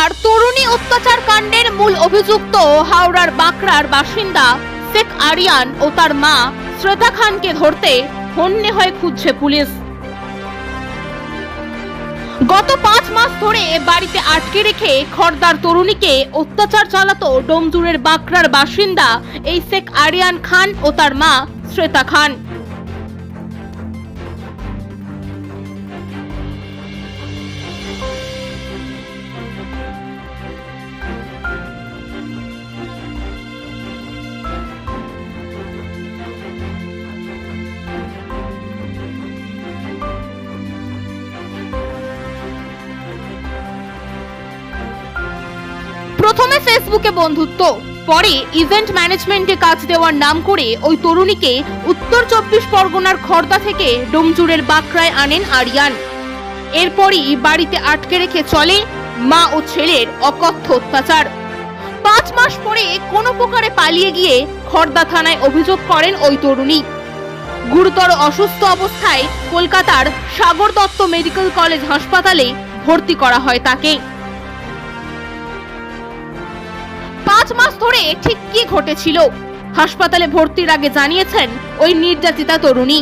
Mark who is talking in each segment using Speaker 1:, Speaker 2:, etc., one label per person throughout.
Speaker 1: এবার তরুণী অত্যাচার কাণ্ডের মূল অভিযুক্ত হাওড়ার বাঁকড়ার বাসিন্দা শেখ আরিয়ান ও তার মা শ্রেতা খানকে ধরতে হন্যে হয়ে খুঁজছে পুলিশ। গত পাঁচ মাস ধরে বাড়িতে আটকে রেখে খর্দার তরুণীকে অত্যাচার চালাতো ডোমজুরের বাঁকড়ার বাসিন্দা এই শেখ আরিয়ান খান ও তার মা শ্রেতা খান। প্রথমে ফেসবুকে বন্ধুত্ব, পরে ইভেন্ট ম্যানেজমেন্টে কাজ দেওয়ার নাম করে ওই তরুণীকে উত্তর চব্বিশ পরগনার খর্দা থেকে ডোমজুরের বাঁকড়ায় আনেন আরিয়ান। এরপরই বাড়িতে আটকে রেখে চলে মা ও ছেলের অকথ্য অত্যাচার। পাঁচ মাস পরে কোনো প্রকারে পালিয়ে গিয়ে খর্দা থানায় অভিযোগ করেন ওই তরুণী। গুরুতর অসুস্থ অবস্থায় কলকাতার সাগর দত্ত মেডিকেল কলেজ হাসপাতালে ভর্তি করা হয় তাকে। মাস ধরে ঠিক কি ঘটেছিল? হাসপাতালে ভর্তির আগে জানিয়েছেন ওই নির্যাতিতা তরুণী।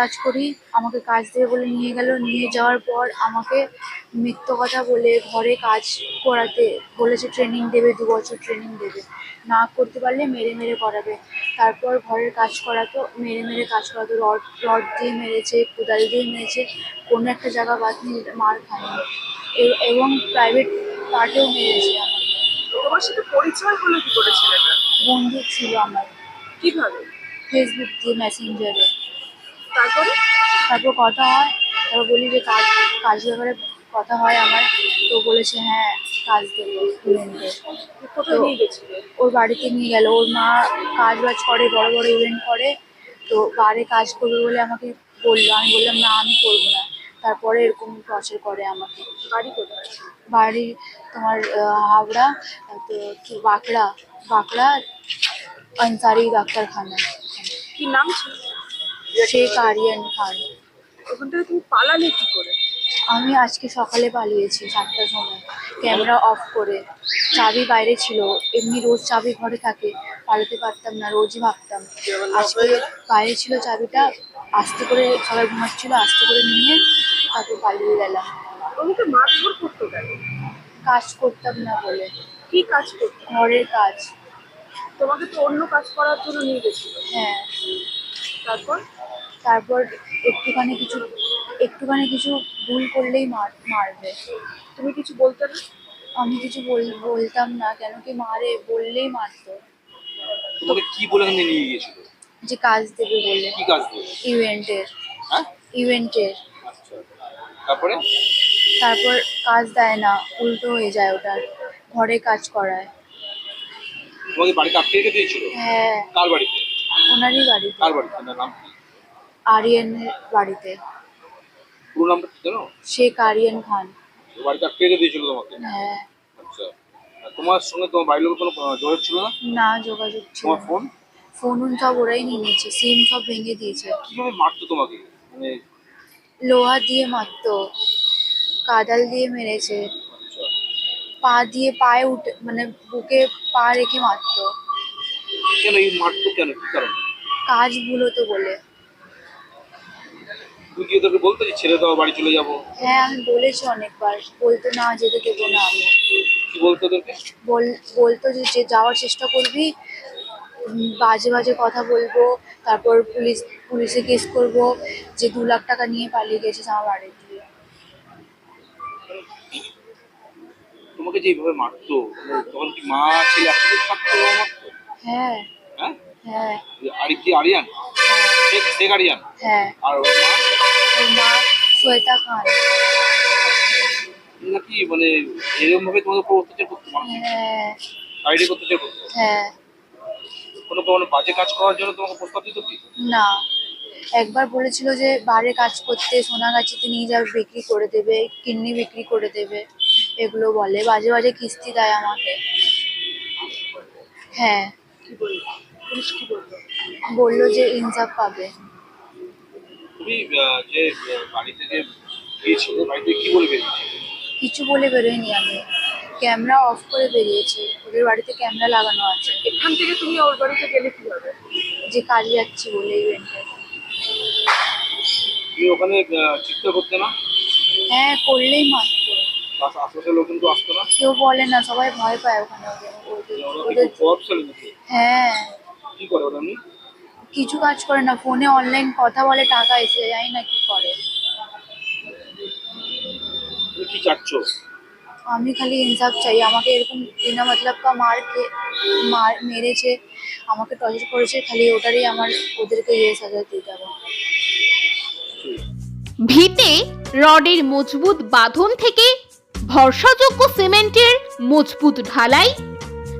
Speaker 2: কাজ করি, আমাকে কাজ দেবে বলে নিয়ে গেল, নিয়ে যাওয়ার পর আমাকে মিথ্য কথা বলে ঘরে কাজ করাতে বলেছে ট্রেনিং দেবে দু বছর ট্রেনিং দেবে। না করতে পারলে মেরে মেরে করাবে। তারপর ঘরের কাজ করাতো মেরে মেরে কাজ করাতো। রড রড দিয়ে মেরেছে কোদাল দিয়ে মেরেছে কোনো একটা জায়গা বাদ নিয়ে মার খায়নি। এবং প্রাইভেট পার্টেও মেরেছে।
Speaker 3: তোমার সাথে পরিচয় হলো কি করে ছেলেটা?
Speaker 2: বন্ধু ছিল আমার।
Speaker 3: কীভাবে?
Speaker 2: ফেসবুক দিয়ে মেসেঞ্জারে
Speaker 3: তারপরে?
Speaker 2: তারপর কথা হয় তারপর বলি যে কাজ কাজ ব্যাপারে কথা হয় আমার তো বলেছে হ্যাঁ কাজ দেবো ইভেন্টে
Speaker 3: গেছিলে?
Speaker 2: ওর বাড়িতে নিয়ে গেল। ওর মা কাজ বাজ করে বড় বড় ইভেন্ট করে তো বারে কাজ করবে বলে আমাকে বলল। আমি বললাম না আমি করব না। তারপরে এরকম টর্চার করে আমাকে।
Speaker 3: বাড়ি কোথায়?
Speaker 2: বাড়ি তোমার হাওড়া তো কি বাঁকড়া বাঁকড়া আনসারি ডাক্তারখানা।
Speaker 3: কি নাম ছিল?
Speaker 2: শেখ আরিয়ান খান।
Speaker 3: ওখান থেকে তুমি পালালে কি করে?
Speaker 2: আমি আজকে সকালে পালিয়েছি সাতটার সময়। ক্যামেরা অফ করে। চাবি বাইরে ছিল। এমনি রোজ চাবি ঘরে থাকে। পালাতে পারতাম না রোজই ভাবতাম। আজকে বাইরে ছিল চাবিটা আস্তে করে সবাই ঘুমাচ্ছিল আস্তে করে নিয়ে তারপর পালিয়ে গেলাম।
Speaker 3: মারধর করতো কেন?
Speaker 2: কাজ করতাম না বলে।
Speaker 3: কি কাজ করতো?
Speaker 2: ঘরের কাজ।
Speaker 3: তোমাকে তো অন্য কাজ করার জন্য নিয়ে গেছিল।
Speaker 2: হ্যাঁ।
Speaker 3: তারপর?
Speaker 2: তারপর একটুখানি কিছু একটুখানি কিছু ভুল করলেই মার মারবে।
Speaker 3: তুমি কিছু বলতে না?
Speaker 2: আমি কিছু বল- বলতাম না কেন কি মারে বললেই মারতো।
Speaker 4: তোমাকে কি বলে নিয়ে গিয়েছিল?
Speaker 2: যে কাজ দেবে বলে।
Speaker 4: কি কাজ দেবে?
Speaker 2: ইভেন্টের।
Speaker 4: হ্যাঁ?
Speaker 2: ইভেন্টের।
Speaker 4: আচ্ছা তারপরে?
Speaker 2: তারপর কাজ দেয় না উল্টো হয়ে যায় ওটার ঘরে কাজ করায়।
Speaker 4: তোমাকে বাড়িতে আটকে রেখে দিয়েছিল?
Speaker 2: হ্যাঁ।
Speaker 4: কার বাড়িতে?
Speaker 2: ওনারই বাড়িতে।
Speaker 4: কার বাড়িতে? নাম
Speaker 2: আরিয়ানের বাড়িতে।
Speaker 4: পুরো নামটা কি জানো?
Speaker 2: শেখ আরিয়ান খান।
Speaker 4: বাড়িতে আটকে রেখে দিয়েছিল তোমাকে?
Speaker 2: হ্যাঁ।
Speaker 4: আচ্ছা। আর তোমার সঙ্গে তোমার বাড়ির লোকের কোনো আহ, যোগাযোগ ছিল না?
Speaker 2: না যোগাযোগ ছিল
Speaker 4: তোমার ফোন?
Speaker 2: ফোন উন সব ওরাই নিয়ে নিয়েছে সিম সব ভেঙে দিয়েছে।
Speaker 4: কীভাবে মারতো তোমাকে? মানে
Speaker 2: লোহা দিয়ে মারতো কাদাল দিয়ে মেরেছে
Speaker 4: আচ্ছা।
Speaker 2: পা দিয়ে পায়ে উঠে মানে বুকে পা রেখে মারতো।
Speaker 4: কেন এই মারতো কেন? কি কারণ?
Speaker 2: কাজ ভুল হতো বলে।
Speaker 4: তুমি কি ওদেরকে বলতো যে ছেড়ে দাও বাড়ি চলে যাব?
Speaker 2: হ্যাঁ আমি বলেছি অনেকবার বলতো না যেতে দেবো না আমি।
Speaker 4: কি বলতো ওদেরকে
Speaker 2: বল বলতো যে যে যাওয়ার চেষ্টা করবি বাজে বাজে কথা বলব তারপর পুলিশ পুলিশে কেস করব যে দু লাখ টাকা নিয়ে পালিয়ে গেছিস আমার বাড়ি। দিয়ে
Speaker 4: তোমাকে যে এইভাবে মারতো তখন কি মা ছেলে একসাথে থাকতো
Speaker 2: হ্যাঁ
Speaker 4: হ্যাঁ?
Speaker 2: হ্যাঁ।
Speaker 4: আর কি আরিয়ান? শেখ শেখ আরিয়ান?
Speaker 2: হ্যাঁ।
Speaker 4: আর ওর মা
Speaker 2: ওর খান
Speaker 4: নাকি মানে এরকম ভাবে তোমাদের উপর অত্যাচার করতো মানুষ?
Speaker 2: হ্যাঁ।
Speaker 4: শারীরিক অত্যাচার করতো?
Speaker 2: হ্যাঁ।
Speaker 4: কোনো কোনো বাজে কাজ করার জন্য তোমাকে প্রস্তাব দিত কি?
Speaker 2: না। একবার বলেছিল যে বারে কাজ করতে সোনাগাছিতে নিয়ে যাবে বিক্রি করে দেবে কিডনি বিক্রি করে দেবে। এগুলো বলে। বাজে বাজে কিস্তি দেয় আমাকে। হ্যাঁ।
Speaker 3: বলল
Speaker 2: যে ইনসাফ পাবে।
Speaker 4: তুমি যে আহ, বাড়ি থেকে গিয়েছিলে বাড়িতে কি বলে বেরিয়েছিলে
Speaker 2: কিছু বলে বেরোয়নি আমি। ক্যামেরা অফ করে বেরিয়েছে। ওদের বাড়িতে ক্যামেরা লাগানো আছে।
Speaker 3: এখান থেকে তুমি ওর বাড়িতে গেলে কীভাবে
Speaker 2: যে কাজ যাচ্ছি বলে ইভেন্টে
Speaker 4: তুমি ওখানে চিৎকার করতে না?
Speaker 2: হ্যাঁ করলেই মাত্র।
Speaker 4: আশ- আশেপাশের লোকজন তো আসতো না?
Speaker 2: কেউ বলে না সবাই ভয় পায় ওখানে ওদের ওদের
Speaker 4: কি
Speaker 2: হ্যাঁ।
Speaker 4: কি করে ওরা
Speaker 2: কিছু কাজ করে না ফোনে অনলাইন কথা বলে টাকা এসে যায় না কি করে।
Speaker 4: কি চাচ্ছ?
Speaker 2: আমি খালি ইনসাফ চাই আমাকে এরকম বিনা মতলব কা মার কে মার মেরেছে আমাকে টর্চার করেছে খালি ওটারই আমার ওদেরকে ইয়ে সাজা দিতে হবে
Speaker 1: ভিতে রডের মজবুত বাঁধন থেকে ভরসাযোগ্য সিমেন্টের মজবুত ঢালাই